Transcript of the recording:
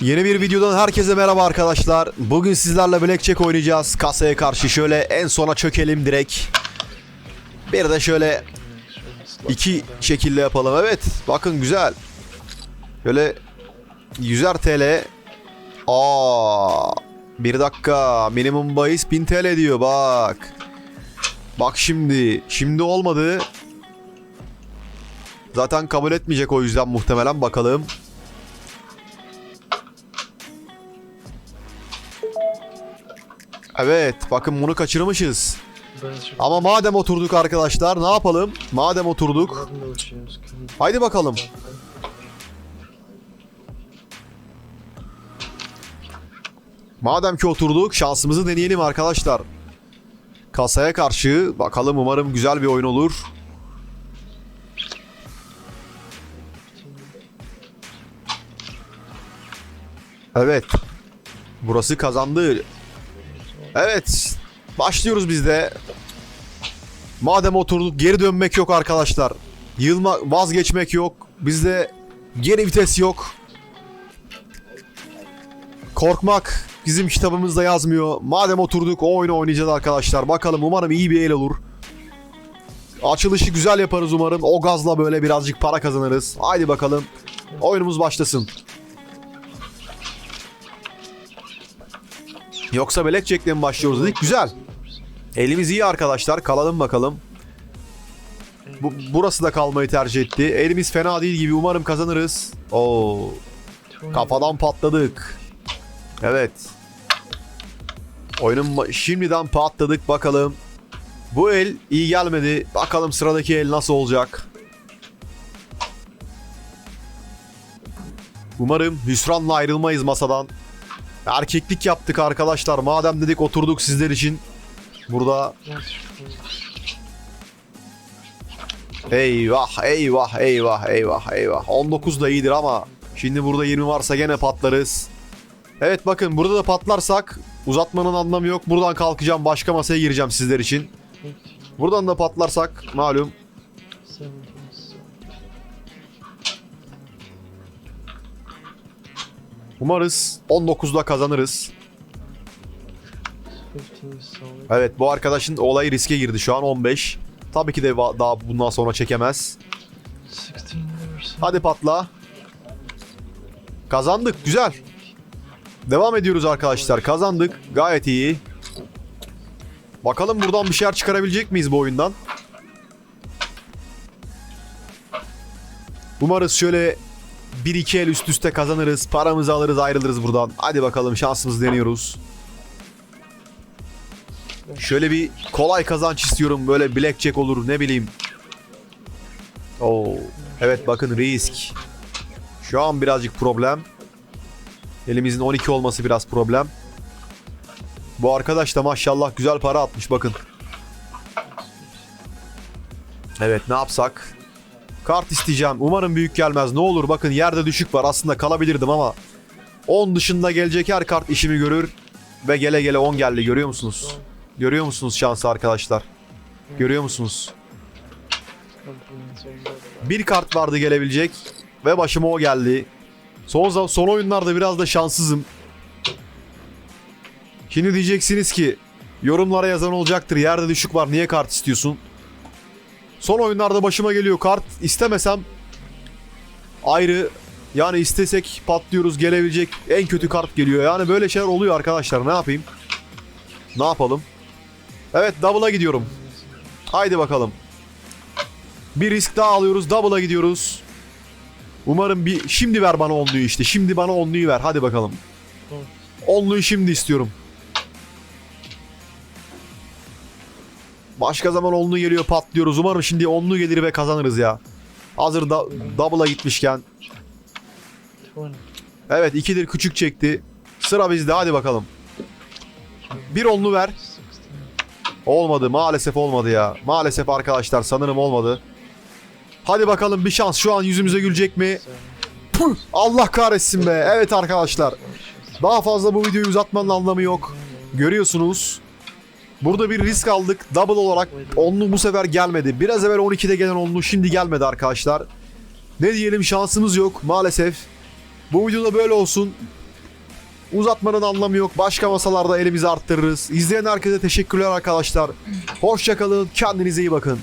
Yeni bir videodan herkese merhaba arkadaşlar. Bugün sizlerle Blackjack oynayacağız. Kasaya karşı şöyle en sona çökelim direkt. Bir de şöyle iki şekilde yapalım. Evet bakın güzel. Şöyle 100'er TL. Aa, bir dakika minimum bahis 1000 TL diyor bak. Bak şimdi. Şimdi olmadı. Zaten kabul etmeyecek o yüzden muhtemelen bakalım. Evet bakın bunu kaçırmışız. Ama madem oturduk arkadaşlar ne yapalım? Madem oturduk haydi bakalım. Madem ki oturduk şansımızı deneyelim arkadaşlar. Kasaya karşı bakalım umarım güzel bir oyun olur. Evet. Burası kazandı. Evet. Başlıyoruz biz de. Madem oturduk geri dönmek yok arkadaşlar. Yılma vazgeçmek yok. Bizde geri vites yok. Korkmak bizim kitabımızda yazmıyor. Madem oturduk o oyunu oynayacağız arkadaşlar. Bakalım umarım iyi bir el olur. Açılışı güzel yaparız umarım. O gazla böyle birazcık para kazanırız. Haydi bakalım. Oyunumuz başlasın. Yoksa Blackjack'le mi başlıyoruz dedik. Güzel. Elimiz iyi arkadaşlar. Kalalım bakalım. Bu, burası da kalmayı tercih etti. Elimiz fena değil gibi. Umarım kazanırız. Oo, kafadan patladık. Evet. Oyunun şimdiden patladık bakalım. Bu el iyi gelmedi. Bakalım sıradaki el nasıl olacak. Umarım hüsranla ayrılmayız masadan. Erkeklik yaptık arkadaşlar. Madem dedik oturduk sizler için. Burada eyvah eyvah eyvah eyvah eyvah. 19 da iyidir ama şimdi burada 20 varsa gene patlarız. Evet bakın burada da patlarsak uzatmanın anlamı yok. Buradan kalkacağım başka masaya gireceğim sizler için. Buradan da patlarsak malum umarız 19'da kazanırız. Evet bu arkadaşın olayı riske girdi şu an 15. Tabii ki de daha bundan sonra çekemez. Hadi patla. Kazandık güzel. Devam ediyoruz arkadaşlar kazandık gayet iyi. Bakalım buradan bir şeyler çıkarabilecek miyiz bu oyundan? Umarız şöyle 1-2 el üst üste kazanırız. Paramızı alırız ayrılırız buradan. Hadi bakalım şansımızı deniyoruz. Şöyle bir kolay kazanç istiyorum. Böyle blackjack olur ne bileyim. Oo. Evet bakın risk. Şu an birazcık problem. Elimizin 12 olması biraz problem. Bu arkadaş da maşallah güzel para atmış bakın. Evet ne yapsak? Kart isteyeceğim. Umarım büyük gelmez. Ne olur bakın yerde düşük var. Aslında kalabilirdim ama 10 dışında gelecek her kart işimi görür. Ve gele gele 10 geldi görüyor musunuz? Görüyor musunuz şansı arkadaşlar? Görüyor musunuz? Bir kart vardı gelebilecek ve başıma o geldi. Son son oyunlarda biraz da şanssızım. Şimdi diyeceksiniz ki yorumlara yazan olacaktır. Yerde düşük var. Niye kart istiyorsun? Son oyunlarda başıma geliyor kart istemesem ayrı yani istesek patlıyoruz gelebilecek en kötü kart geliyor. Yani böyle şeyler oluyor arkadaşlar. Ne yapayım? Ne yapalım? Evet double'a gidiyorum. Haydi bakalım. Bir risk daha alıyoruz. Double'a gidiyoruz. Umarım bir şimdi ver bana onluyu işte. Şimdi bana onluyu ver. Hadi bakalım. Onluyu şimdi istiyorum. Başka zaman onlu geliyor patlıyoruz. Umarım şimdi onlu gelir ve kazanırız ya. Hazır da double'a gitmişken. Evet ikidir küçük çekti. Sıra bizde hadi bakalım. Bir onlu ver. Olmadı maalesef olmadı ya. Maalesef arkadaşlar sanırım olmadı. Hadi bakalım bir şans şu an yüzümüze gülecek mi? Puh, Allah kahretsin be. Evet arkadaşlar. Daha fazla bu videoyu uzatmanın anlamı yok. Görüyorsunuz. Burada bir risk aldık. Double olarak onlu bu sefer gelmedi. Biraz evvel 12'de gelen onlu şimdi gelmedi arkadaşlar. Ne diyelim şansımız yok maalesef. Bu videoda böyle olsun. Uzatmanın anlamı yok. Başka masalarda elimizi arttırırız. İzleyen herkese teşekkürler arkadaşlar. Hoşçakalın. Kendinize iyi bakın.